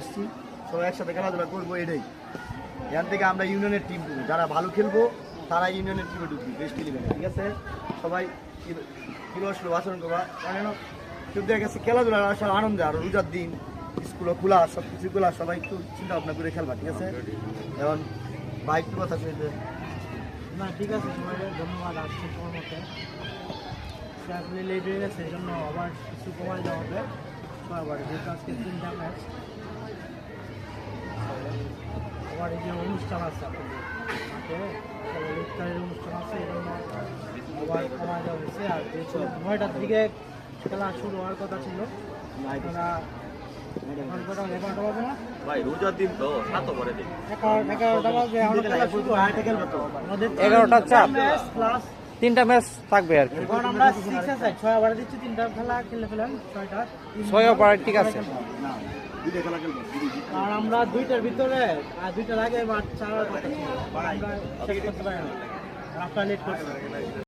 আসছি, সবাই একসাথে খেলাধুলা করব, এটাই। এখান থেকে আমরা ইউনিয়নের টিম যারা ভালো খেলব তারা ইউনিয়নের টিমে ঢুকবি বেস্ট ইলেভেনে ঠিক আছে? সবাই কিলো আচরণ করবা। কারণ শুধু দেখা গেছে খেলাধুলা আসলে আনন্দে, আর রোজার দিন স্কুলও খোলা সব কিছু খোলা, সবাই একটু চিন্তা ভাবনা করে খেলবা, ঠিক আছে? এখন বাইক একটু কথা শুনতে। না, ঠিক আছে সবাই ধন্যবাদ আসছে তোমার মতে। আসলে লেট হয়ে গেছে, এই জন্য আবার কিছু কমাই দেওয়া হবে। আবার যেহেতু আজকে তিনটা ম্যাচ এই যে অনুষ্ঠান আছে আপনাদের। ইফতারের অনুষ্ঠান আছে এই জন্য আবার কমাই দেওয়া হয়েছে। আর যেহেতু নয়টার দিকে খেলা শুরু হওয়ার কথা ছিল আপনারা এগারোটা হয় চাপ। তিনটা ম্যাচ থাকবে আর কি। ছয় ওভারে দিচ্ছি তিনটা খেলা খেলে ফেলেন ছয়টা। ছয় ওভারে ঠিক আছে। আর আমরা দুইটার ভিতরে আর দুইটার আগে বা চার আমরা করছেন